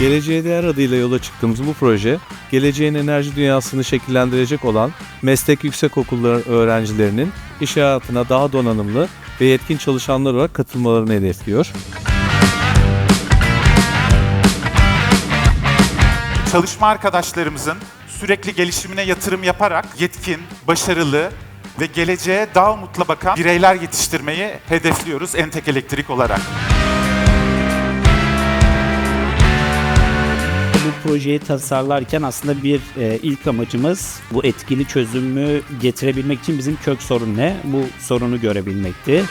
Geleceğe Değer adıyla yola çıktığımız bu proje, geleceğin enerji dünyasını şekillendirecek olan meslek yüksekokulları öğrencilerinin iş hayatına daha donanımlı ve yetkin çalışanlar olarak katılmalarını hedefliyor. Çalışma arkadaşlarımızın sürekli gelişimine yatırım yaparak yetkin, başarılı ve geleceğe daha umutla bakan bireyler yetiştirmeyi hedefliyoruz Entek Elektrik olarak. Bu projeyi tasarlarken aslında bir e, ilk amacımız bu etkili çözümü getirebilmek için bizim kök sorun ne? Bu sorunu görebilmekti.